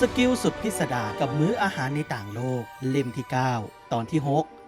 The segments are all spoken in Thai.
สกิลสุดพิสดารกับมื้ออาหารในต่างโลก เล่มที่ 9 ตอนที่ 6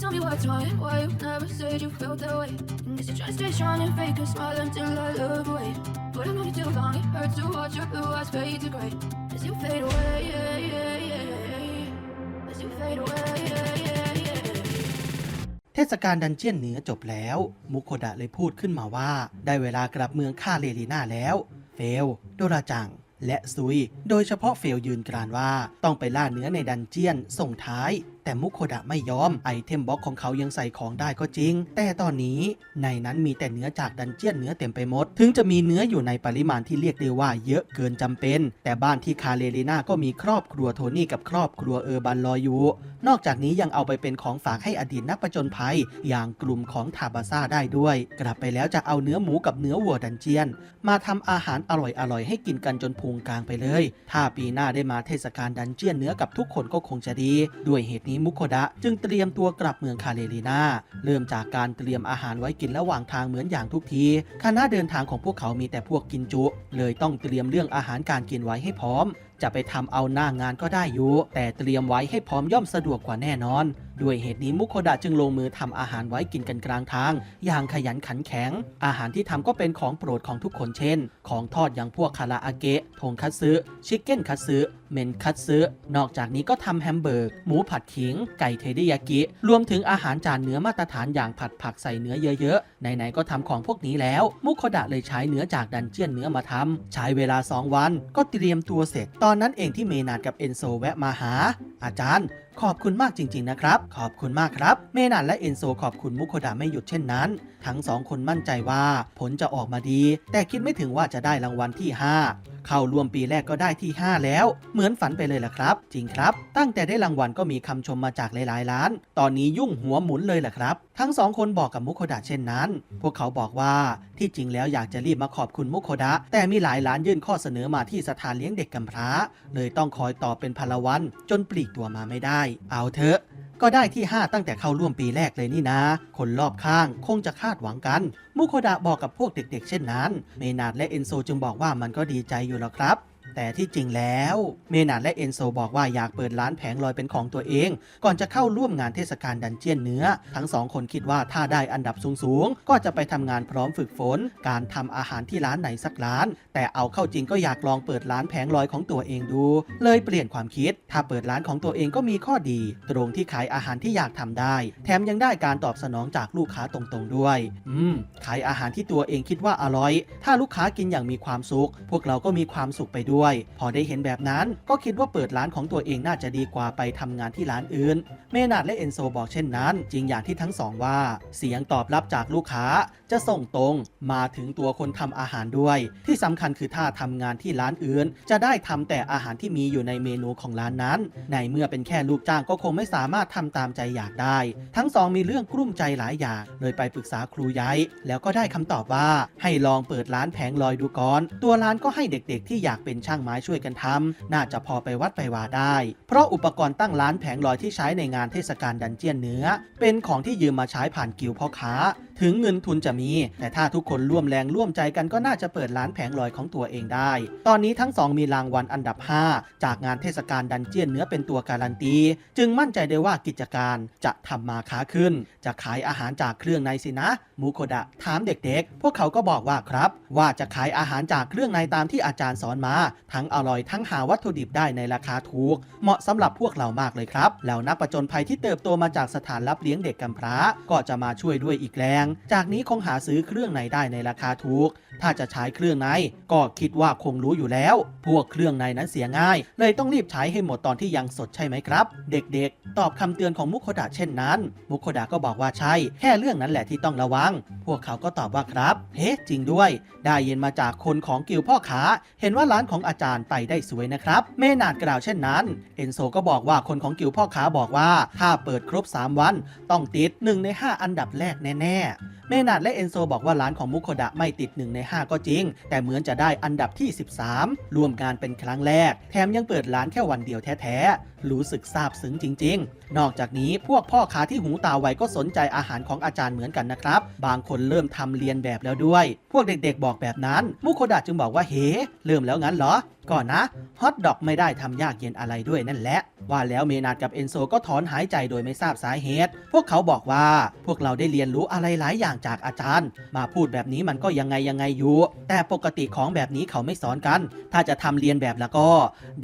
Tell me what's wrong, why you never said you felt that way. Guess you're trying to stay strong and fake a smile until I look away. But I know you too long, it hurts to watch your blue eyes fade to gray. As you fade away, yeah, yeah, yeah. As you fade away, yeah, yeah, yeah. เทศกาลดันเจียนเหนือจบแล้ว มุโคดะเลยพูดขึ้นมาว่า ได้เวลากลับเมืองค่าเลลีนาแล้ว เฟล โดราจังและซุย โดยเฉพาะเฟลยืนกรานว่าต้องไปล่าเนื้อในดันเจียนส่งท้าย แต่มุโคดะไม่ยอม ไอเทมบ็อกของเขายังใส่ของได้ก็จริง แต่ตอนนี้ในนั้นมีแต่เนื้อจากดันเจียนเนื้อเต็มไปหมด ถึงจะมีเนื้ออยู่ในปริมาณที่เรียกได้ว่าเยอะเกินจำเป็น แต่บ้านที่คาเลลีนาก็มีครอบครัวโทนี่กับครอบครัวเออร์บันรออยู่ นอกจากนี้ยังเอาไปเป็นของฝากให้อดีตนักประจนภัย อย่างกลุ่มของทาบาซ่าได้ด้วย กลับไปแล้วจะเอาเนื้อหมูกับเนื้อวัวดันเจียน มาทำอาหารอร่อยๆให้กินกันจนพุงกลางไปเลย ถ้าปีหน้าได้มาเทศกาลดันเจียนเนื้อกับทุกคนก็คงจะดี ด้วยเหตุนี้มุโคดะจึงเตรียมตัวกลับเมืองคาเลรีนาเริ่มจากการเตรียมอาหารไว้กินระหว่างทางเหมือนอย่างทุกทีคณะเดินทางของพวกเขามีแต่พวกกินจุ เลยต้องเตรียมเรื่องอาหารการกินไว้ให้พร้อมจะไปทำเอาหน้างานก็ได้อยู่ แต่เตรียมไว้ให้พร้อมย่อมสะดวกกว่าแน่นอน ด้วยเหตุนี้มุโคดะจึงลงมือทำอาหารไว้กินกันกลางทาง อย่างขยันขันแข็ง อาหารที่ทำก็เป็นของโปรดของทุกคนเช่น ของทอดอย่างพวกคาราอาเกะทงคัตสึชิคเก้นคัตสึเมนคัตสึนอกจากนี้ก็ทำแฮมเบอร์กหมูผัดขิง ไก่เทริยากิ รวมถึงอาหารจานเนื้อมาตรฐานอย่างผัดผักใส่เนื้อเยอะๆ ไหนๆก็ทำของพวกนี้แล้ว มุโคดะเลยใช้เนื้อจากดันเจียนเนื้อมาทำใช้เวลา 2 วันก็เตรียมตัวเสร็จตอนนั้นเองที่เมนาดกับเอนโซแวะมาหา อาจารย์ ขอบคุณมากจริง ๆ นะครับ ขอบคุณมากครับ เมนาดและเอนโซขอบคุณมุโคดะไม่หยุดเช่นนั้น ทั้งสองคนมั่นใจว่าผลจะออกมาดี แต่คิดไม่ถึงว่าจะได้รางวัลที่ 5 เข้ารวมปีแรกก็ได้ที่ 5 แล้ว เหมือนฝันไปเลยล่ะครับ จริงครับ ตั้งแต่ได้รางวัลก็มีคำชมมาจากหลายๆร้าน ตอนนี้ยุ่งหัวหมุนเลยล่ะครับ ทั้งสองคนบอกกับมุโคดะเช่นนั้น พวกเขาบอกว่าที่จริงแล้วอยากจะรีบมาขอบคุณมุโคดะ แต่มีหลายร้านยื่นข้อเสนอมาที่สถานเลี้ยงเด็กกำพร้า เลยต้องคอยตอบเป็นพลวันจนปลีกตัวมาไม่ได้เอาเถอะ ก็ได้ที่ 5 ตั้งแต่เข้าร่วมปีแรกเลยนี่นะ คนรอบข้างคงจะคาดหวังกัน มุโคดะบอกกับพวกเด็กๆ เช่นนั้น เมนาดและเอนโซจึงบอกว่ามันก็ดีใจอยู่แล้วครับ แต่ที่จริงแล้ว เมนาดและเอนโซบอกว่าอยากเปิดร้านแผงลอยเป็นของตัวเอง ก่อนจะเข้าร่วมงานเทศกาลดันเจียนเนื้อ ทั้งสองคนคิดว่าถ้าได้อันดับสูงๆ ก็จะไปทำงานพร้อมฝึกฝน การทำอาหารที่ร้านไหนสักร้าน แต่เอาเข้าจริงก็อยากลองเปิดร้านแผงลอยของตัวเองดู เลยเปลี่ยนความคิด ถ้าเปิดร้านของตัวเองก็มีข้อดี ตรงที่ขายอาหารที่อยากทำได้ แถมยังได้การตอบสนองจากลูกค้าตรงๆด้วย อืม ขายอาหารที่ตัวเองคิดว่าอร่อย ถ้าลูกค้ากินอย่างมีความสุข พวกเราก็มีความสุขไปด้วยพอได้เห็นแบบนั้นก็คิดว่าเปิดร้านของตัวเองน่าจะดีกว่าไปทำงานที่ร้านอื่น เมนาดและเอนโซบอกเช่นนั้น จริงอย่างที่ทั้งสองว่า เสียงตอบรับจากลูกค้าจะส่งตรงมาถึงตัวคนทำอาหารด้วย ที่สำคัญคือถ้าทำงานที่ร้านอื่น จะได้ทำแต่อาหารที่มีอยู่ในเมนูของร้านนั้น ในเมื่อเป็นแค่ลูกจ้างก็คงไม่สามารถทำตามใจอยากได้ ทั้งสองมีเรื่องกลุ้มใจหลายอย่าง เลยไปปรึกษาครูย้ายแล้วก็ได้คำตอบว่า ให้ลองเปิดร้านแผงลอยดูก่อน ตัวร้านก็ให้เด็กๆ ที่อยากเป็นช่างไม้ช่วยกันทำน่าจะพอไปวัดไปวาได้ เพราะอุปกรณ์ตั้งร้านแผงลอยที่ใช้ในงานเทศกาลดันเจียนเนื้อ เป็นของที่ยืมมาใช้ผ่านกิวพ่อค้า ถึงเงินทุนจะมี แต่ถ้าทุกคนร่วมแรงร่วมใจกันก็น่าจะเปิดร้านแผงลอยของตัวเองได้ ตอนนี้ทั้งสองมีรางวัลอันดับ 5 จากงานเทศกาลดันเจียนเนื้อเป็นตัวการันตี จึงมั่นใจได้ว่ากิจการจะทำมาค้าขึ้น จะขายอาหารจากเครื่องในสินะ มูโคดะถามเด็กๆ พวกเขาก็บอกว่าครับ ว่าจะขายอาหารจากเครื่องในตามที่อาจารย์สอนมา ทั้งอร่อยทั้งหาวัตถุดิบได้ในราคาถูก เหมาะสำหรับพวกเรามากเลยครับแล้วนักประจนภัยที่เติบโตมาจากสถานรับเลี้ยงเด็กกำพร้าก็จะมาช่วยด้วยอีกแรงง จากนี้คงหาซื้อเครื่องในได้ในราคาถูก ถ้าจะใช้เครื่องในก็คิดว่าคงรู้อยู่แล้ว พวกเครื่องในนั้นเสียง่าย เลยต้องรีบใช้ให้หมดตอนที่ยังสดใช่ไหมครับ เด็กๆ ตอบคำเตือนของมุโคดะเช่นนั้น มุโคดะก็บอกว่าใช่ แค่เรื่องนั้นแหละที่ต้องระวัง พวกเขาก็ตอบว่าครับ เฮ้จริงด้วย ได้ยินมาจากคนของกิลพ่อค้าเห็นว่าร้านของอาจารย์ไปได้สวยนะครับ เมนาดกล่าวเช่นนั้น เอนโซก็บอกว่าคนของกิลพ่อค้าบอกว่า ถ้าเปิดครบ 3 วัน ต้องติด1ใน 5 อันดับแรกแน่เมนาดและเอนโซบอกว่าร้านของมุโคดะไม่ติด 1 ใน 5 ก็จริง แต่เหมือนจะได้อันดับที่ 13 รวมงานเป็นครั้งแรก แถมยังเปิดร้านแค่วันเดียวแท้ๆ รู้สึกซาบซึ้งจริง ๆนอกจากนี้พวกพ่อค้าที่หูตาไวก็สนใจอาหารของอาจารย์เหมือนกันนะครับ บางคนเริ่มทำเรียนแบบแล้วด้วย พวกเด็กๆบอกแบบนั้น มุโคดะจึงบอกว่าเฮ้เริ่มแล้วงั้นเหรอก่อนนะฮอทดอกไม่ได้ทำยากเย็นอะไรด้วยนั่นแหละ ว่าแล้วเมนาดกับเอนโซก็ถอนหายใจโดยไม่ทราบสาเหตุ พวกเขาบอกว่า พวกเราได้เรียนรู้อะไรหลายอย่างจากอาจารย์ มาพูดแบบนี้มันก็ยังไงยังไงอยู่ แต่ปกติของแบบนี้เขาไม่สอนกัน ถ้าจะทำเรียนแบบแล้วก็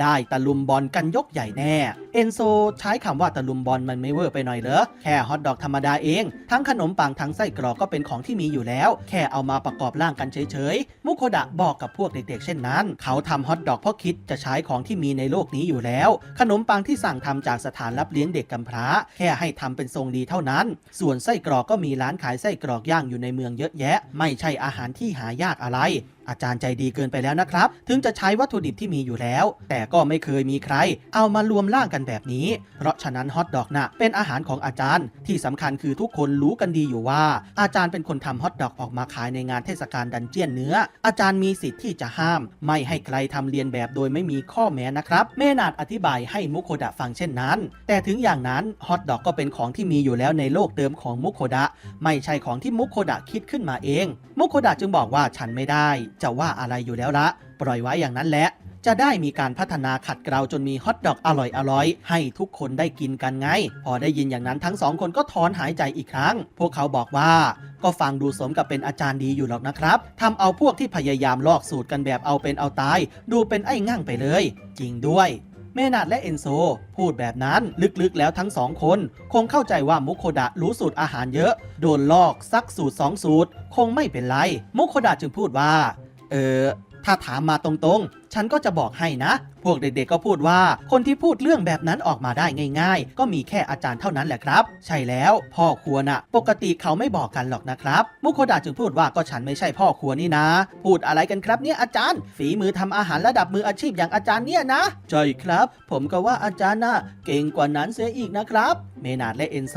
ได้ตะลุมบอลกันยกใหญ่แน่ เอนโซใช้คำว่าตะลุมบอลมันไม่เวอร์ไปหน่อยเหรอ แค่ฮอทดอกธรรมดาเอง ทั้งขนมปังทั้งไส้กรอกก็เป็นของที่มีอยู่แล้ว แค่เอามาประกอบร่างกันเฉยๆ มุโคดะบอกกับพวกเด็กๆ เช่นนั้น เขาทำฮอทดอกเพราะคิดจะใช้ของที่มีในโลกนี้อยู่แล้ว ขนมปังที่สั่งทำจากสถานรับเลี้ยงเด็กกำพร้า แค่ให้ทำเป็นทรงดีเท่านั้น ส่วนไส้กรอกก็มีร้านขายไส้กรอกย่างอยู่ในเมืองเยอะแยะ ไม่ใช่อาหารที่หายากอะไรอาจารย์ใจดีเกินไปแล้วนะครับ ถึงจะใช้วัตถุดิบที่มีอยู่แล้ว แต่ก็ไม่เคยมีใคร เอามารวมร่างกันแบบนี้ เพราะฉะนั้นฮอทดอกน่ะเป็นอาหารของอาจารย์ ที่สำคัญคือทุกคนรู้กันดีอยู่ว่า อาจารย์เป็นคนทำฮอทดอกออกมาขายในงานเทศกาลดันเจียนเนื้อ อาจารย์มีสิทธิ์ที่จะห้าม ไม่ให้ใครทำเรียนแบบโดยไม่มีข้อแม้นะครับเมนาดอธิบายให้มุโคดะฟังเช่นนั้น แต่ถึงอย่างนั้นฮอทดอกก็เป็นของที่มีอยู่แล้วในโลกเดิมของมุโคดะ ไม่ใช่ของที่มุโคดะคิดขึ้นมาเอง มุโคดะจึงบอกว่าฉันไม่ได้จะว่าอะไรอยู่แล้วละปล่อยไว้อย่างนั้นแหละ จะได้มีการพัฒนาขัดเกลาจนมีฮอทดอกอร่อยๆให้ทุกคนได้กินกันไง พอได้ยินอย่างนั้นทั้งสองคนก็ถอนหายใจอีกครั้ง พวกเขาบอกว่า ก็ฟังดูสมกับเป็นอาจารย์ดีอยู่หรอกนะครับทำเอาพวกที่พยายามลอกสูตรกันแบบเอาเป็นเอาตาย ดูเป็นไอ้ง่างไปเลย จริงด้วยเมนาดและเอนโซ พูดแบบนั้นลึกๆแล้วทั้งสองคน คงเข้าใจว่ามุโคดะรู้สูตรอาหารเยอะ โดนลอกซักสูตรสองสูตร คงไม่เป็นไร มุโคดะจึงพูดว่า เออ ถ้าถามมาตรงๆ ฉันก็จะบอกให้นะ พวกเด็กๆก็พูดว่า คนที่พูดเรื่องแบบนั้นออกมาได้ง่าย ๆ ก็มีแค่อาจารย์เท่านั้นแหละครับ ใช่แล้วพ่อครัวน่ะ ปกติเขาไม่บอกกันหรอกนะครับ มุโคดะจึงพูดว่าก็ฉันไม่ใช่พ่อครัวนี่นะ พูดอะไรกันครับเนี่ยอาจารย์ ฝีมือทำอาหารระดับมืออาชีพอย่างอาจารย์เนี่ยนะ ใช่ครับ ผมก็ว่าอาจารย์น่ะเก่งกว่านั้นเสียอีกนะครับ เมนาดและเอนโซ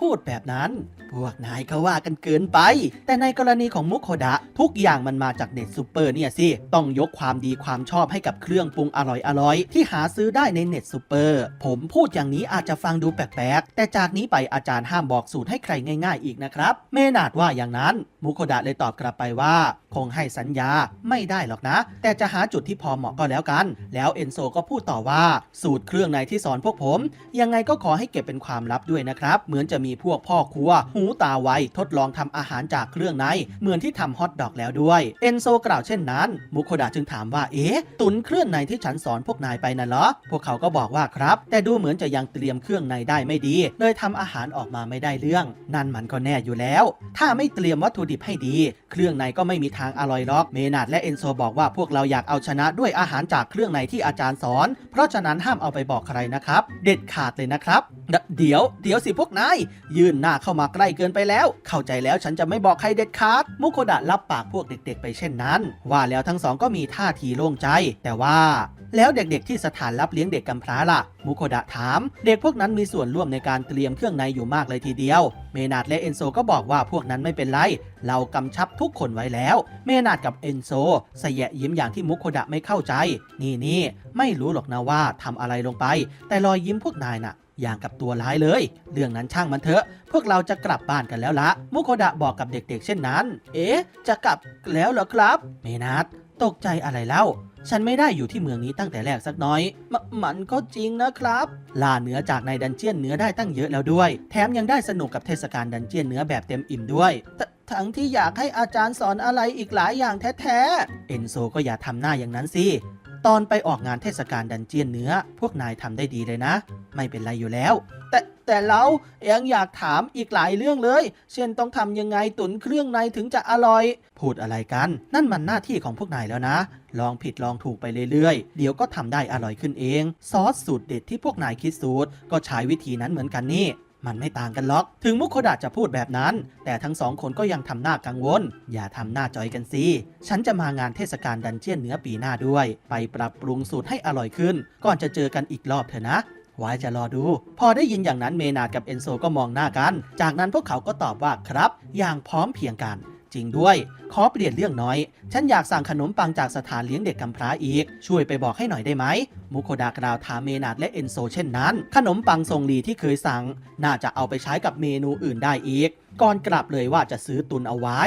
พูดแบบนั้น พวกนายก็ว่ากันเกินไป แต่ในกรณีของมุโคดะ ทุกอย่างมันมาจากเน็ตซูเปอร์เนี่ยสิ ต้องยกความดีความชอบให้กับเครื่องปรุงอร่อยๆที่หาซื้อได้ในเน็ตซูเปอร์ ผมพูดอย่างนี้อาจจะฟังดูแปลกๆ แต่จากนี้ไปอาจารย์ห้ามบอกสูตรให้ใครง่ายๆอีกนะครับ เมนาดว่าอย่างนั้น มุโคดะเลยตอบกลับไปว่า คงให้สัญญาไม่ได้หรอกนะ แต่จะหาจุดที่พอเหมาะก็แล้วกัน แล้วเอนโซก็พูดต่อว่า สูตรเครื่องในที่สอนพวกผม ยังไงก็ขอให้เก็บเป็นความลับด้วยนะครับ เหมือนจะมีพวกพ่อครัวหููตาไวทดลองทำอาหารจากเครื่องในเหมือนที่ทำฮอทดอกแล้วด้วยเอนโซกล่าวเช่นนั้น มุโคดะจึงถามว่าเอ๊ะตุนเครื่องในที่ฉันสอนพวกนายไปน่ะเหรอพวกเขาก็บอกว่าครับ แต่ดูเหมือนจะยังเตรียมเครื่องในได้ไม่ดี เลยทำอาหารออกมาไม่ได้เรื่อง นั่นมันก็แน่อยู่แล้ว ถ้าไม่เตรียมวัตถุดิบให้ดี เครื่องในก็ไม่มีทางอร่อยหรอกเมนาดและเอนโซบอกว่าพวกเราอยากเอาชนะด้วยอาหารจากเครื่องในที่อาจารย์สอน เพราะฉะนั้นห้ามเอาไปบอกใครนะครับ เด็ดขาดเลยนะครับ เดเดี๋ยวเดี๋ยวสิพวกนายยื่นหน้าเข้ามาใกล้เกินไปแล้ว เข้าใจแล้วฉันจะไม่บอกใครเด็ดขาดมุโคดะรับปากพวกเด็กๆ ไปเช่นนั้น ว่าแล้วทั้งสองก็มีท่าทีโล่งใจ แต่ว่าแล้วเด็กๆ ที่สถานรับเลี้ยงเด็กกำพร้าล่ะ มุโคดะถาม เด็กพวกนั้นมีส่วนร่วมในการเตรียมเครื่องในอยู่มากเลยทีเดียว เมนาดและเอนโซก็บอกว่าพวกนั้นไม่เป็นไร เรากำชับทุกคนไว้แล้ว เมนาดกับเอนโซสยะยิ้มอย่างที่มุโคดะไม่เข้าใจ นี่นี่ไม่รู้หรอกนะว่าทำอะไรลงไป แต่รอยยิ้มพวกนายน่ะ อย่างกับตัวร้ายเลย เรื่องนั้นช่างมันเถอะ พวกเราจะกลับบ้านกันแล้วละมุโคดะบอกกับเด็กๆ เช่นนั้น เอ๊ะ จะกลับแล้วเหรอครับ เมนาดตกใจอะไรเล่า ฉันไม่ได้อยู่ที่เมืองนี้ตั้งแต่แรกสักน้อยมมันก็จริงนะครับ ล่าเนื้อจากในดันเจียนเนื้อได้ตั้งเยอะแล้วด้วย แถมยังได้สนุกกับเทศกาลดันเจียนเนื้อแบบเต็มอิ่มด้วยทั้งที่อยากให้อาจารย์สอนอะไรอีกหลายอย่างแท้ๆ เอนโซก็อย่าทำหน้าอย่างนั้นสิ ตอนไปออกงานเทศกาลดันเจียนเนื้อ พวกนายทำได้ดีเลยนะ ไม่เป็นไรอยู่แล้ว แต่แต่เรายังอยากถามอีกหลายเรื่องเลย เช่นต้องทำยังไงตุนเครื่องในถึงจะอร่อย พูดอะไรกัน นั่นมันหน้าที่ของพวกนายแล้วนะ ลองผิดลองถูกไปเรื่อยๆ เดี๋ยวก็ทำได้อร่อยขึ้นเอง ซอสสูตรเด็ดที่พวกนายคิดสูตร ก็ใช้วิธีนั้นเหมือนกันนี่ มันไม่ต่างกันหรอก ถึงมุโคดะจะพูดแบบนั้น แต่ทั้งสองคนก็ยังทำหน้ากังวล อย่าทำหน้าจอยกันสิ ฉันจะมางานเทศกาลดันเจียนเนื้อปีหน้าด้วย ไปปรับปรุงสูตรให้อร่อยขึ้น ก่อนจะเจอกันอีกรอบเถอะนะไว้จะรอดู พอได้ยินอย่างนั้นเมนาดกับเอนโซก็มองหน้ากัน จากนั้นพวกเขาก็ตอบว่าครับ อย่างพร้อมเพียงกัน จริงด้วย ขอเปลี่ยนเรื่องน้อย ฉันอยากสั่งขนมปังจากสถานเลี้ยงเด็กกำพร้าอีก ช่วยไปบอกให้หน่อยได้ไหม มุโคดากล่าวถามเมนาดและเอนโซเช่นนั้น ขนมปังทรงลีที่เคยสั่ง น่าจะเอาไปใช้กับเมนูอื่นได้อีก ก่อนกลับเลยว่าจะซื้อตุนเอาไว้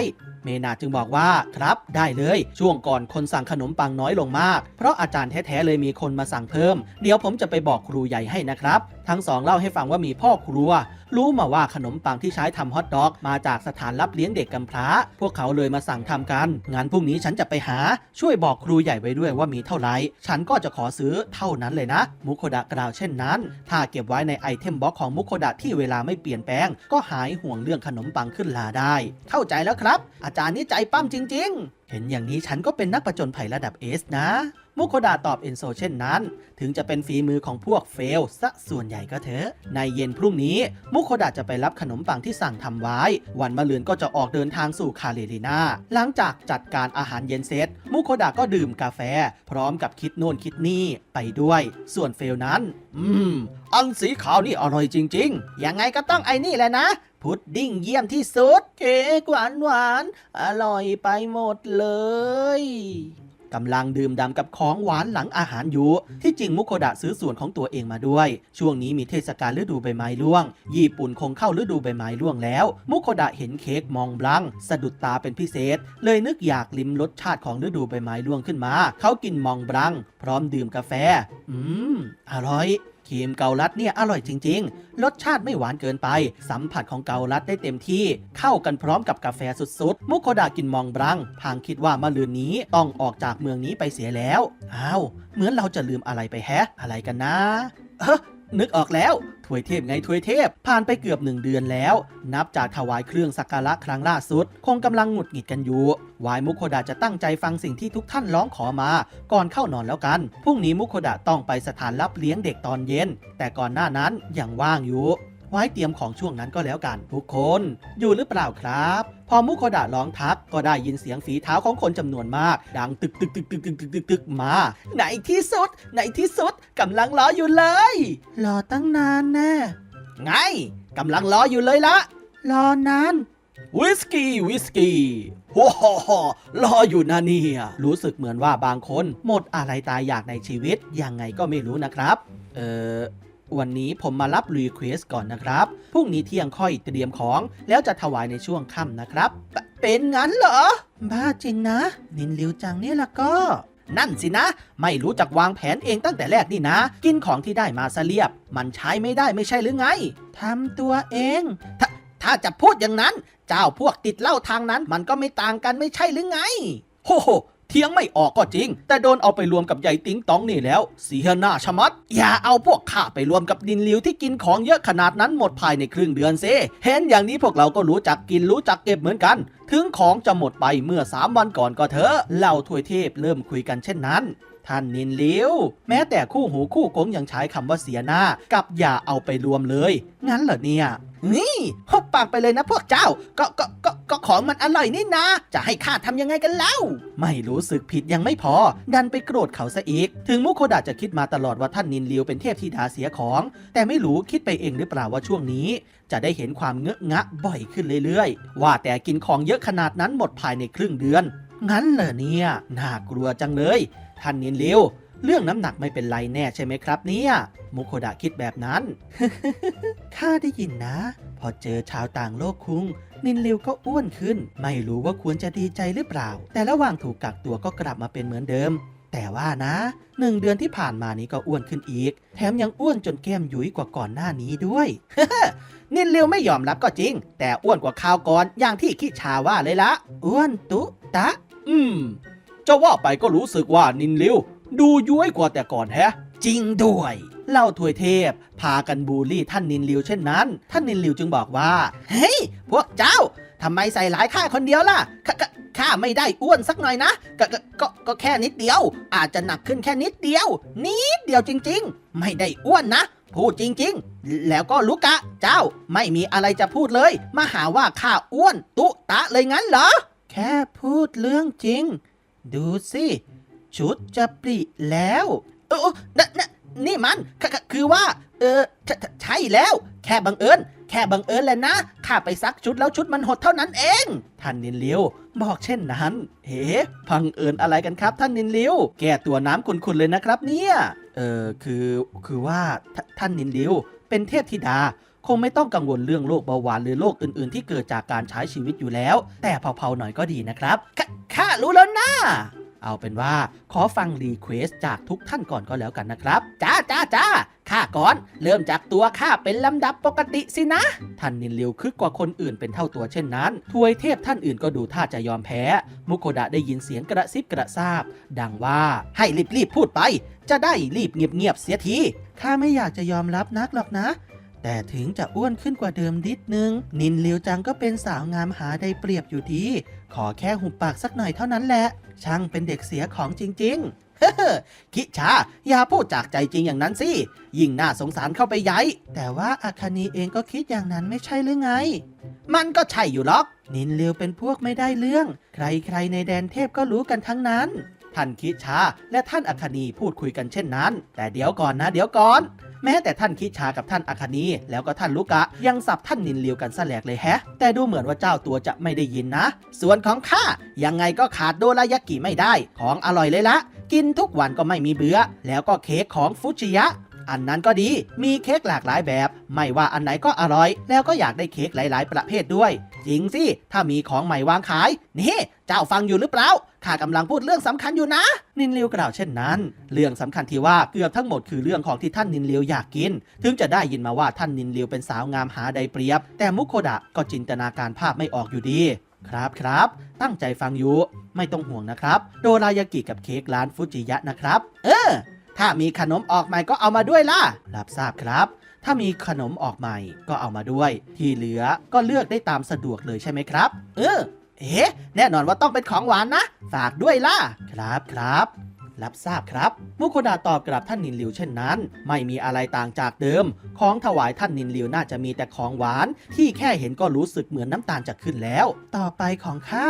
เมนาจึงบอกว่าครับ ได้เลย ช่วงก่อนคนสั่งขนมปังน้อยลงมาก เพราะอาจารย์แท้ๆเลยมีคนมาสั่งเพิ่ม เดี๋ยวผมจะไปบอกครูใหญ่ให้นะครับ ทั้งสองเล่าให้ฟังว่ามีพ่อครัว รู้มาว่าขนมปังที่ใช้ทำฮอทดอก มาจากสถานรับเลี้ยงเด็กกำพร้า พวกเขาเลยมาสั่งทำกันงั้นพรุ่งนี้ฉันจะไปหา ช่วยบอกครูใหญ่ไว้ด้วยว่ามีเท่าไหร่ ฉันก็จะขอซื้อเท่านั้นเลยนะ มุโคดะกล่าวเช่นนั้น ถ้าเก็บไว้ในไอเทมบ็อกของมุโคดะที่เวลาไม่เปลี่ยนแปลง ก็หายห่วงเรื่องขนมปังขึ้นลาได้ เข้าใจแล้วครับ อาจารย์นี่ใจปั้มจริง ๆ เห็นอย่างนี้ฉันก็เป็นนักประจนภัยระดับเอสนะ มุโคดาตอบเอนโซเช่นนั้น ถึงจะเป็นฝีมือของพวกเฟลซะส่วนใหญ่ก็เถอะ ในเย็นพรุ่งนี้ มุโคดาจะไปรับขนมปังที่สั่งทำไว้ วันมะรืนก็จะออกเดินทางสู่คาเลรีนา หลังจากจัดการอาหารเย็นเสร็จ มุโคดาก็ดื่มกาแฟ พร้อมกับคิดโน่นคิดนี่ไปด้วย ส่วนเฟลนั้น อืม อันสีขาวนี่อร่อยจริง ๆ ยังไงก็ต้องไอ้นี่แหละนะพุดดิ้งเยี่ยมที่สุด เค้กหวานหวาน อร่อยไปหมดเลย กำลังดื่มด่ำกับของหวานหลังอาหารอยู่ ที่จริงมุโคดะซื้อส่วนของตัวเองมาด้วย ช่วงนี้มีเทศกาลฤดูใบไม้ร่วง ญี่ปุ่นคงเข้าฤดูใบไม้ร่วงแล้ว มุโคดะเห็นเค้กมองบลัง สะดุดตาเป็นพิเศษ เลยนึกอยากลิ้มรสชาติของฤดูใบไม้ร่วงขึ้นมา เขากินมองบลัง พร้อมดื่มกาแฟ อืม อร่อย ครีมเกาลัดเนี่ยอร่อยจริง ๆ รสชาติไม่หวานเกินไป สัมผัสของเกาลัดได้เต็มที่ เข้ากันพร้อมกับกาแฟสุดๆ มุโคดากินมองบรังพางคิดว่ามะลืนนี้ต้องออกจากเมืองนี้ไปเสียแล้ว อ้าว เหมือนเราจะลืมอะไรไปแฮะ อะไรกันนะ เออ นึกออกแล้วถวยเทพไงถวยเทพ ผ่านไปเกือบหนึ่งเดือนแล้ว นับจากถวายเครื่องสักการะครั้งล่าสุด คงกำลังหงุดหงิดกันอยู่วายมุโคดะจะตั้งใจฟังสิ่งที่ทุกท่านร้องขอมา ก่อนเข้านอนแล้วกันพรุ่งนี้มุโคดะต้องไปสถานรับเลี้ยงเด็กตอนเย็น แต่ก่อนหน้านั้นยังว่างอยู่ ไว้เตรียมของช่วงนั้นก็แล้วกัน ทุกคนอยู่หรือเปล่าครับ พอมุโคดะร้องทักก็ได้ยินเสียงฝีเท้าของคนจำนวนมาก ดังตึกตึกตึกตึกตึกตึกตึกตึกมาในที่สุดในที่สุดกำลังรออยู่เลย รอตั้งนานแน่ไงกำลังรออยู่เลยละรอนานวิสกี้วิสกี้โอ้โหรออยู่นะเนี่ยรู้สึกเหมือนว่าบางคน หมดอะไรตายอยากในชีวิตยังไงก็ไม่รู้นะครับ เออ วันนี้ผมมารับรีเควสก่อนนะครับ พรุ่งนี้เที่ยงค่อยเตรียมของ แล้วจะถวายในช่วงค่ำนะครับ เป็นงั้นเหรอ บ้าจริงนะ นินลิวจังเนี่ยละก็ นั่นสินะ ไม่รู้จักวางแผนเองตั้งแต่แรกนี่นะ กินของที่ได้มาซะเรียบ มันใช้ไม่ได้ไม่ใช่หรือไงทำตัวเองถ้าถ้าจะพูดอย่างนั้น เจ้าพวกติดเหล้าทางนั้นมันก็ไม่ต่างกันไม่ใช่หรือไงโหโห เทียงไม่ออกก็จริง แต่โดนเอาไปรวมกับใหญ่ติ๋งตองนี่แล้ว เสียหน้าชะมัด อย่าเอาพวกข้าไปรวมกับดินลิวที่กินของเยอะขนาดนั้นหมดภายในครึ่งเดือนเซเห็นอย่างนี้พวกเราก็รู้จักกินรู้จักเก็บเหมือนกัน ถึงของจะหมดไปเมื่อ 3 วันก่อนก็เถอะเหล่าถวยเทพเริ่มคุยกันเช่นนั้น ท่านนินลิวแม้แต่คู่หูคู่กงยังใช้คำว่าเสียหน้า กับอย่าเอาไปรวมเลย งั้นเหรอเนี่ยนี่หบปากไปเลยนะพวกเจ้า ก็ก็ก็ก็ของมันอร่อยนี่นะ จะให้ข้าทำยังไงกันเล่า ไม่รู้สึกผิดยังไม่พอ ดันไปโกรธเขาซะอีก ถึงมุโคดะจะคิดมาตลอดว่าท่านนินลิวเป็นเทพธิดาเสียของ แต่ไม่รู้คิดไปเองหรือเปล่าว่าช่วงนี้ จะได้เห็นความเงอะงะบ่อยขึ้นเรื่อยๆ ว่าแต่กินของเยอะขนาดนั้นหมดภายในครึ่งเดือน งั้นเหรอเนี่ย น่ากลัวจังเลย ท่านนินลิวเรื่องน้ำหนักไม่เป็นไรแน่ใช่ไหมครับเนี่ยมุโคดะคิดแบบนั้น ข้าได้ยินนะ พอเจอชาวต่างโลกคุง นินลิวก็อ้วนขึ้น ไม่รู้ว่าควรจะดีใจหรือเปล่า แต่ระหว่างถูกกักตัวก็กลับมาเป็นเหมือนเดิม แต่ว่านะหนึ่งเดือนที่ผ่านมานี้ก็อ้วนขึ้นอีก แถมยังอ้วนจนแก้มยุ้ยกว่าก่อนหน้านี้ด้วย นินลิวไม่ยอมรับก็จริง แต่อ้วนกว่าคราวก่อนอย่างที่คิชาว่าเลยละ อ้วนตุตะ อืม จะว่าไปก็รู้สึกว่านินลิวดูย้วยกว่าแต่ก่อนแฮะ จริงด้วยเล่าถวยเทพ พากันบูลลี่ท่านนินลิวเช่นนั้น ท่านนินลิวจึงบอกว่า เฮ้ย พวกเจ้าทำไมใส่หลายข้าคนเดียวล่ะขขข้าไม่ได้อ้วนสักหน่อยนะกก็ก็ก็แค่นิดเดียว อาจจะหนักขึ้นแค่นิดเดียว นิดเดียวจริง ๆ ไม่ได้อ้วนนะพูดจริง ๆ แล้วก็ลูกะ เจ้าไม่มีอะไรจะพูดเลย มาหาว่าข้าอ้วน ตุตะเลยงั้นเหรอ แค่พูดเรื่องจริง ดูสิ ชุดจะปริแล้วเออเออนนนี่มันคคคือว่า เออใช่ใช่แล้ว แค่บังเอิญ แค่บังเอิญแหละนะ ข้าไปซักชุดแล้วชุดมันหดเท่านั้นเอง ท่านนินเลิวบอกเช่นนั้น เฮ้พังเอิญอะไรกันครับ ท่านนินเลิวแก้ตัวน้ำขุนๆเลยนะครับเนี่ย เออคือ คือว่า ท่านนินเลิวเป็นเทพธิดา คงไม่ต้องกังวลเรื่องโรคเบาหวานหรือโรคอื่นๆ ที่เกิดจากการใช้ชีวิตอยู่แล้ว แต่เผาๆหน่อยก็ดีนะครับข้ารู้แล้วนะเอาเป็นว่าขอฟังรีเควสจากทุกท่านก่อนก็แล้วกันนะครับจ้าจ้าจ้าข้าก่อน เริ่มจากตัวข้าเป็นลำดับปกติสินะ ท่านนินลิวคึกกว่าคนอื่นเป็นเท่าตัวเช่นนั้น ทวยเทพท่านอื่นก็ดูท่าจะยอมแพ้ มุโคดะได้ยินเสียงกระซิบกระซาบ ดังว่าให้รีบๆพูดไป จะได้รีบเงียบๆเสียทีข้าไม่อยากจะยอมรับนักหรอกนะ แต่ถึงจะอ้วนขึ้นกว่าเดิมนิดนึง นินเลิวจังก็เป็นสาวงามหาได้เปรียบอยู่ดี ขอแค่หุบปากสักหน่อยเท่านั้นแหละ ช่างเป็นเด็กเสียของจริง ๆ เฮ้อคิชา อย่าพูดจากใจจริงอย่างนั้นสิ ยิ่งน่าสงสารเข้าไปใหญ่แต่ว่าอาคานีเองก็คิดอย่างนั้นไม่ใช่หรือไง มันก็ใช่อยู่หรอก นินเลิวเป็นพวกไม่ได้เรื่อง ใครๆในแดนเทพก็รู้กันทั้งนั้น ท่านคิชาและท่านอาคานีพูดคุยกันเช่นนั้น แต่เดี๋ยวก่อนนะ เดี๋ยวก่อน แม้แต่ท่านคิชากับท่านอาคานีแล้วก็ท่านลูกะ ยังสับท่านนินเลียวกันซะแหลกเลยแฮะ แต่ดูเหมือนว่าเจ้าตัวจะไม่ได้ยินนะ ส่วนของข้ายังไงก็ขาดโดรายากิไม่ได้ ของอร่อยเลยละ กินทุกวันก็ไม่มีเบื่อ แล้วก็เค้กของฟุจิยะอันนั้นก็ดี มีเค้กหลากหลายแบบ ไม่ว่าอันไหนก็อร่อย แล้วก็อยากได้เค้กหลาย ๆ ประเภทด้วย จริงสิ ถ้ามีของใหม่วางขาย นี่ เจ้าฟังอยู่หรือเปล่า ข้ากำลังพูดเรื่องสำคัญอยู่นะ นินเลียวกล่าวเช่นนั้น เรื่องสำคัญที่ว่าเกือบทั้งหมดคือเรื่องของที่ท่านนินเลียวอยากกิน ถึงจะได้ยินมาว่าท่านนินเลียวเป็นสาวงามหาใดเปรียบ แต่มุโคดะก็จินตนาการภาพไม่ออกอยู่ดี ครับครับ ตั้งใจฟังอยู่ ไม่ต้องห่วงนะครับ โดรายากิกับเค้กร้านฟุจิยะนะครับ เออ ถ้ามีขนมออกใหม่ก็เอามาด้วยล่ะ รับทราบครับถ้ามีขนมออกใหม่ก็เอามาด้วย ที่เหลือก็เลือกได้ตามสะดวกเลยใช่ไหมครับ เออ เอ๊ะแน่นอนว่าต้องเป็นของหวานนะ ฝากด้วยล่ะ ครับครับ รับทราบครับ มุโคดาตอบกลับท่านนินลิวเช่นนั้น ไม่มีอะไรต่างจากเดิม ของถวายท่านนินลิวน่าจะมีแต่ของหวาน ที่แค่เห็นก็รู้สึกเหมือนน้ำตาลจะขึ้นแล้ว ต่อไปของข้า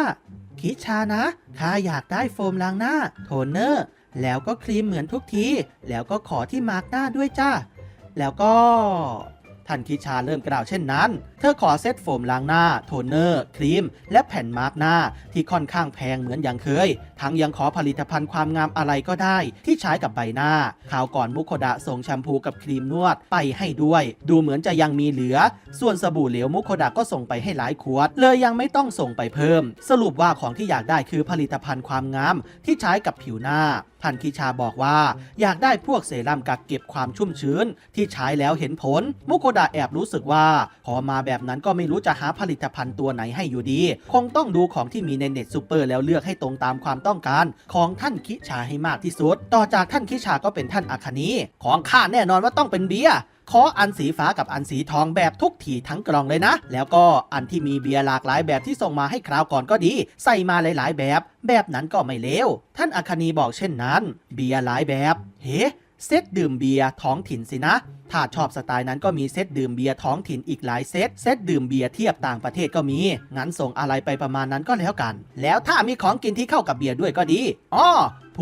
คิดชานะข้าอยากได้โฟมล้างหน้า โทนเนอร์ แล้วก็ครีมเหมือนทุกที แล้วก็ขอที่มาร์กหน้าด้วยจ้า แล้วก็ ท่านคิชาเริ่มกล่าวเช่นนั้น เธอขอเซตโฟมล้างหน้า โทนเนอร์ ครีม และแผ่นมาร์กหน้า ที่ค่อนข้างแพงเหมือนอย่างเคย ทั้งยังขอผลิตภัณฑ์ความงามอะไรก็ได้ ที่ใช้กับใบหน้าข่าวก่อนมุโคดะส่งแชมพูกับครีมนวดไปให้ด้วย ดูเหมือนจะยังมีเหลือ ส่วนสบู่เหลวมุโคดะก็ส่งไปให้หลายขวด เลยยังไม่ต้องส่งไปเพิ่ม สรุปว่าของที่อยากได้คือผลิตภัณฑ์ความงามที่ใช้กับผิวหน้า ท่านคีชาบอกว่า อยากได้พวกเซรั่มกักเก็บความชุ่มชื้น ที่ใช้แล้วเห็นผล มุโกดาแอบรู้สึกว่าพอมาแบบนั้นก็ไม่รู้จะหาผลิตภัณฑ์ตัวไหนให้อยู่ดี คงต้องดูของที่มีในเน็ตซูเปอร์แล้วเลือกให้ตรงตามความต้องการ ของท่านคิชาให้มากที่สุด ต่อจากท่านคิชาก็เป็นท่านอาคานีของข้าแน่นอนว่าต้องเป็นเบียร์ ขออันสีฟ้ากับอันสีทองแบบทุกถีทั้งกล่องเลยนะ แล้วก็อันที่มีเบียร์หลากหลายแบบที่ส่งมาให้คราวก่อนก็ดี ใส่มาหลายๆ แบบ แบบนั้นก็ไม่เลวท่านอาคานีบอกเช่นนั้น เบียร์หลายแบบ เฮ้เซตดื่มเบียร์ท้องถิ่นสินะ ถ้าชอบสไตล์นั้นก็มีเซตดื่มเบียร์ท้องถิ่นอีกหลายเซต เซตดื่มเบียร์เทียบต่างประเทศก็มี งั้นส่งอะไรไปประมาณนั้นก็แล้วกัน แล้วถ้ามีของกินที่เข้ากับเบียร์ด้วยก็ดี อ้อ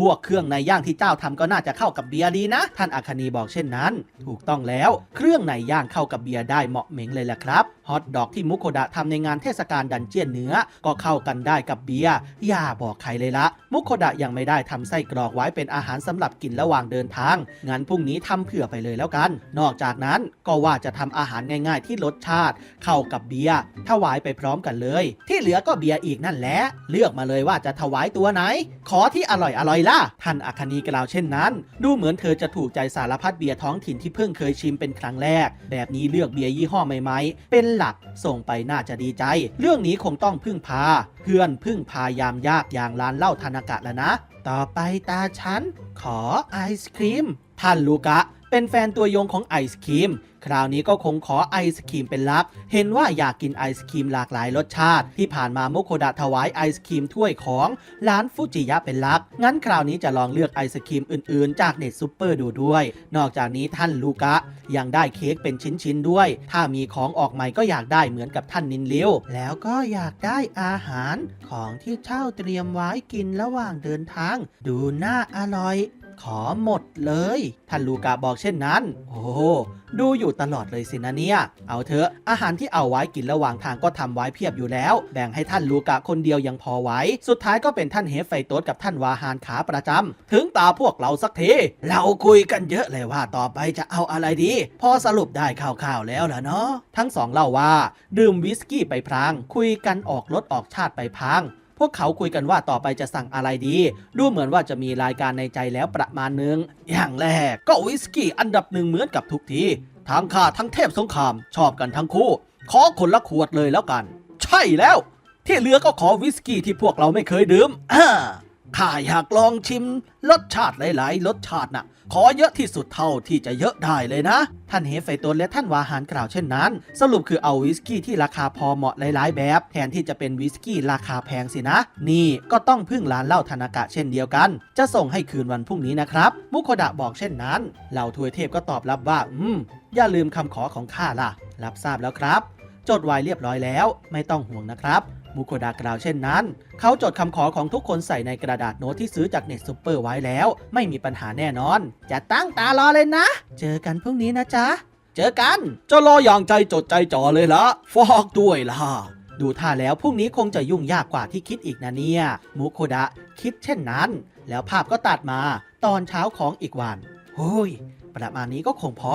พวกเครื่องในย่างที่เจ้าทำก็น่าจะเข้ากับเบียร์ดีนะ ท่านอาคานีบอกเช่นนั้น ถูกต้องแล้ว เครื่องในย่างเข้ากับเบียร์ได้เหมาะเหม็งเลยแหละครับฮอทดอกที่มุโคดะทำในงานเทศกาลดันเจียนเนื้อ ก็เข้ากันได้กับเบียร์อย่าบอกใครเลยละ มุโคดะยังไม่ได้ทำไส้กรอกไว้เป็นอาหารสำหรับกินระหว่างเดินทางงั้นพรุ่งนี้ทำเผื่อไปเลยแล้วกัน นอกจากนั้นก็ว่าจะทำอาหารง่ายๆ ที่รสชาติ เข้ากับเบียร์ถวายไปพร้อมกันเลย ที่เหลือก็เบียร์อีกนั่นแหละเลือกมาเลยว่าจะถวายตัวไหน ขอที่อร่อยอร่อยล่ะ ท่านอาคานีกล่าวเช่นนั้น ดูเหมือนเธอจะถูกใจสารพัดเบียร์ท้องถิ่นที่เพิ่งเคยชิมเป็นครั้งแรก แบบนี้เลือกเบียร์ยี่ห้อใหม่ๆ เป็นหลักส่งไปน่าจะดีใจ เรื่องนี้คงต้องพึ่งพา เพื่อนพึ่งพายามยากอย่างร้านเหล้าธนากะแล้วนะ ต่อไปตาฉัน ขอไอศครีม ท่านลูกะเป็นแฟนตัวยงของไอศครีม คราวนี้ก็คงขอไอศครีมเป็นลักเห็นว่าอยากกินไอศครีมหลากหลายรสชาติ ที่ผ่านมาโมโคดะถวายไอศครีมถ้วยของร้านฟูจิยะเป็นลักงั้นคราวนี้จะลองเลือกไอศครีมอื่นๆ จากเน็ตซูเปอร์ดูด้วย นอกจากนี้ท่านลูกะยังได้เค้กเป็นชิ้นๆด้วย ถ้ามีของออกใหม่ก็อยากได้เหมือนกับท่านนินลิวแล้วก็อยากได้อาหารของที่เช่าเตรียมไว้กินระหว่างเดินทาง ดูน่าอร่อย ขอหมดเลย ท่านลูกาบอกเช่นนั้น โอ้ดูอยู่ตลอดเลยสินะเนี่ย เอาเถอะอาหารที่เอาไว้กินระหว่างทางก็ทำไว้เพียบอยู่แล้ว แบ่งให้ท่านลูกาคนเดียวยังพอไหวสุดท้ายก็เป็นท่านเฮฟไฟโต๊ดกับท่านวาฮานขาประจำถึงตาพวกเราสักทีเราคุยกันเยอะเลยว่าต่อไปจะเอาอะไรดี พอสรุปได้ข่าวๆแล้วล่ะเนาะทั้งสองเล่าว่า ดื่มวิสกี้ไปพราง คุยกันออกรถออกชาติไปพราง พวกเขาคุยกันว่าต่อไปจะสั่งอะไรดี ดูเหมือนว่าจะมีรายการในใจแล้วประมาณนึง อย่างแรกก็วิสกี้อันดับหนึ่งเหมือนกับทุกทีทั้งข้าทั้งเทพสงคราม ชอบกันทั้งคู่ ขอคนละขวดเลยแล้วกัน ใช่แล้ว ที่เหลือก็ขอวิสกี้ที่พวกเราไม่เคยดื่มอ่า ข้าอยากลองชิมรสชาติหลาย ๆ รสชาติน่ะ ขอเยอะที่สุดเท่าที่จะเยอะได้เลยนะ ท่านเฮฟไฟโตนและท่านวาหารกล่าวเช่นนั้น สรุปคือเอาวิสกี้ที่ราคาพอเหมาะหลาย ๆ แบบ แทนที่จะเป็นวิสกี้ราคาแพงสินะ นี่ก็ต้องพึ่งร้านเหล้าธนากะเช่นเดียวกัน จะส่งให้คืนวันพรุ่งนี้นะครับมุโคดะบอกเช่นนั้นเหล่าทวยเทพก็ตอบรับว่า อืม อย่าลืมคำขอของข้าล่ะ รับทราบแล้วครับ จดไว้เรียบร้อยแล้ว ไม่ต้องห่วงนะครับ มุโคดากล่าวเช่นนั้น เขาจดคำขอของทุกคนใส่ในกระดาษโน้ตที่ซื้อจากเน็ตซูเปอร์ไว้แล้ว ไม่มีปัญหาแน่นอน จะตั้งตารอเลยนะ เจอกันพรุ่งนี้นะจ๊ะ เจอกัน จะรออย่างใจจดใจจ่อเลยละฟอกด้วยล่ะ ดูท่าแล้วพรุ่งนี้คงจะยุ่งยากกว่าที่คิดอีกนะเนี่ย มุโคดะคิดเช่นนั้น แล้วภาพก็ตัดมา ตอนเช้าของอีกวันโอ้ย ประมาณนี้ก็คงพอ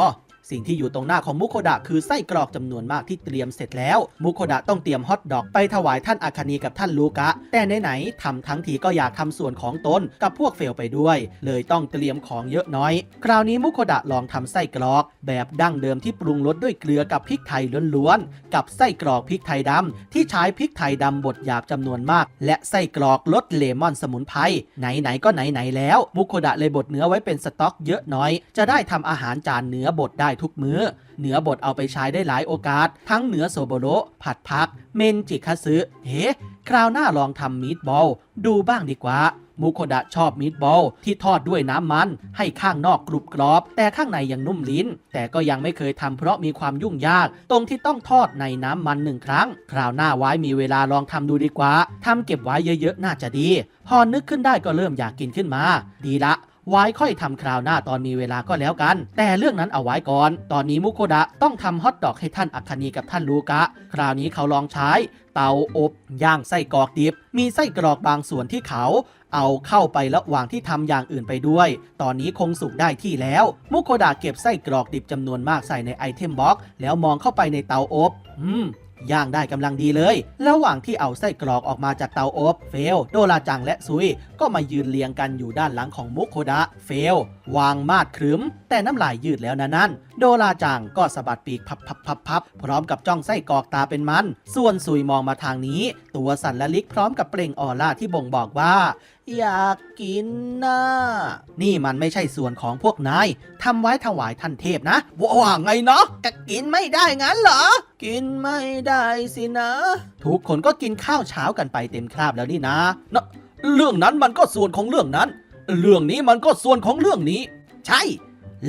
สิ่งที่อยู่ตรงหน้าของมุโคดะคือไส้กรอกจำนวนมากที่เตรียมเสร็จแล้ว มุโคดะต้องเตรียมฮอทดอกไปถวายท่านอาคานีกับท่านลูกะ แต่ไหนๆทำทั้งทีก็อยากทำส่วนของตนกับพวกเฟลไปด้วย เลยต้องเตรียมของเยอะน้อย คราวนี้มุโคดะลองทำไส้กรอก แบบดั้งเดิมที่ปรุงรสด้วยเกลือกับพริกไทยล้วนๆกับไส้กรอกพริกไทยดำที่ใช้พริกไทยดำบดหยาบจำนวนมาก และไส้กรอกรสเลมอนสมุนไพรไหนๆก็ไหนๆแล้ว มุโคดะเลยบดเนื้อไว้เป็นสต็อกเยอะน้อย จะได้ทำอาหารจานเนื้อบดได้ทุกมื้อเนื้อบดเอาไปใช้ได้หลายโอกาส ทั้งเหนือโซโบโรผัดพัก เมนจิคาซึเฮ้คราวหน้าลองทำมีดบอลดูบ้างดีกว่ามุโคดะชอบมีดบอลที่ทอดด้วยน้ำมัน ให้ข้างนอกกรุบกรอบ แต่ข้างในยังนุ่มลิ้น แต่ก็ยังไม่เคยทำเพราะมีความยุ่งยาก ตรงที่ต้องทอดในน้ำมันหนึ่งครั้ง คราวหน้าไว้มีเวลาลองทำดูดีกว่าทำเก็บไว้เยอะๆ น่าจะดี พอนึกขึ้นได้ก็เริ่มอยากกินขึ้นมา ดีละ ไว้ค่อยทำคราวหน้าตอนมีเวลาก็แล้วกัน แต่เรื่องนั้นเอาไว้ก่อน ตอนนี้มุโคดะต้องทำฮอทดอกให้ท่านอัคคณีกับท่านลูกะ คราวนี้เขาลองใช้ เตาอบย่างไส้กรอกดิบ มีไส้กรอกบางส่วนที่เขาเอาเข้าไประหว่างที่ทำอย่างอื่นไปด้วย ตอนนี้คงสุกได้ที่แล้ว มุโคดะเก็บไส้กรอกดิบจำนวนมากใส่ในไอเทมบ็อกซ์แล้วมองเข้าไปในเตาอบ อืม ย่างได้กำลังดีเลย ระหว่างที่เอาไส้กรอกออกมาจากเตาอบ เฟล โดราจังและซุย ก็มายืนเรียงกันอยู่ด้านหลังของมุกโคดะ เฟลวางมาดครึมแต่น้ำลายยืดแล้วนะนั่น โดราจังก็สะบัดปีกพับพับพับพับพร้อมกับจ้องไส้กรอกตาเป็นมัน ส่วนซุยมองมาทางนี้ ตัวสั่นละลิกพร้อมกับเปล่งออร่าที่บ่งบอกว่า อยากกินนะนี่มันไม่ใช่ส่วนของพวกนายทำไว้ถวายท่านเทพนะว่าไงเนาะกกินไม่ได้งั้นเหรอ กินไม่ได้สินะ ทุกคนก็กินข้าวเช้ากันไปเต็มคราบแล้วนี่นะนะเรื่องนั้นมันก็ส่วนของเรื่องนั้น เรื่องนี้มันก็ส่วนของเรื่องนี้ ใช่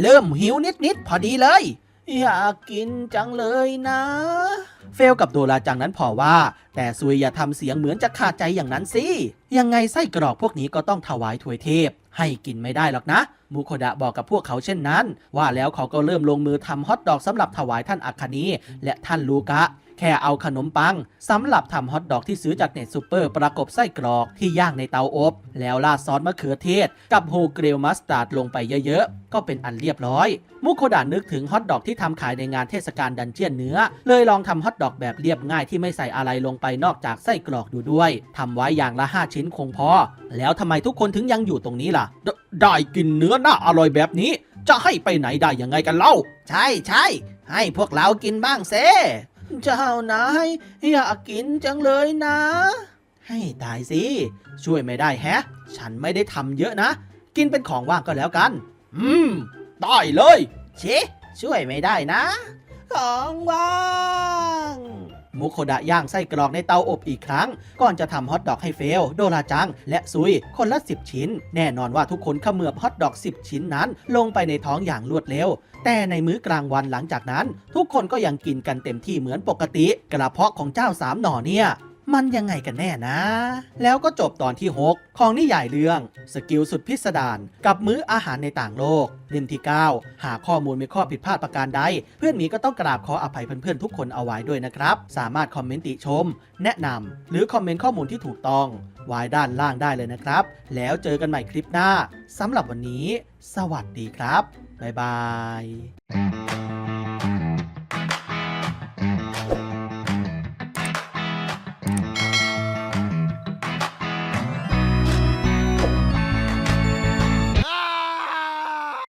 เริ่มหิวนิดๆพอดีเลย อยากกินจังเลยนะ เฟลกับโดราจังนั้นพอว่า แต่ซุยอย่าทำเสียงเหมือนจะขาดใจอย่างนั้นสิ ยังไงไส้กรอกพวกนี้ก็ต้องถวายถวยเทพ ให้กินไม่ได้หรอกนะมุโคดะบอกกับพวกเขาเช่นนั้น ว่าแล้วเขาก็เริ่มลงมือทำฮอทดอกสำหรับถวายท่านอัคคณีและท่านลูกะ แค่เอาขนมปังสำหรับทำฮอทดอกที่ซื้อจากเน็ตซูเปอร์ประกบไส้กรอกที่ย่างในเตาอบ แล้วราดซอสมะเขือเทศ กับโฮเกรลมัสตาร์ดลงไปเยอะๆ ก็เป็นอันเรียบร้อย มุโคดะนึกถึงฮอทดอกที่ทำขายในงานเทศกาลดันเจียนเนื้อ เลยลองทำฮอทดอกแบบเรียบง่ายที่ไม่ใส่อะไรลงไปนอกจากไส้กรอกดูด้วยทำไว้อย่างละ 5 ชิ้นคงพอ แล้วทำไมทุกคนถึงยังอยู่ตรงนี้ล่ะ ไดได้กินเนื้อหน่าอร่อยแบบนี้ จะให้ไปไหนได้ยังไงกันเล่า ใช่ใช่ให้พวกเรากินบ้างเซ เจ้านายอยากกินจังเลยนะ ให้ตายสิ ช่วยไม่ได้แฮะ ฉันไม่ได้ทำเยอะนะ กินเป็นของว่างก็แล้วกัน อืม ได้เลย เชช่วยไม่ได้นะ ของว่าง มุโคดะย่างไส้กรอกในเตาอบอีกครั้ง ก่อนจะทำฮอทดอกให้เฟล โดราจัง และซุย คนละ 10 ชิ้น แน่นอนว่าทุกคนขมือบฮอทดอก 10 ชิ้นนั้น ลงไปในท้องอย่างรวดเร็ว แต่ในมื้อกลางวันหลังจากนั้น ทุกคนก็ยังกินกันเต็มที่เหมือนปกติ กระเพาะของเจ้าสามหน่อเนี่ย มันยังไงกันแน่นะ แล้วก็จบตอนที่ 6 ของนิยายเรื่อง สกิลสุดพิสดารกับมื้ออาหารในต่างโลกเล่มที่ 9 หากข้อมูลมีข้อผิดพลาดประการใด เพื่อนหมีก็ต้องกราบขออภัยเพื่อนๆทุกคนเอาไว้ด้วยนะครับ สามารถคอมเมนต์ติชม แนะนำหรือคอมเมนต์ข้อมูลที่ถูกต้องไว้ด้านล่างได้เลยนะครับ แล้วเจอกันใหม่คลิปหน้าสำหรับวันนี้ สวัสดีครับบ๊ายบาย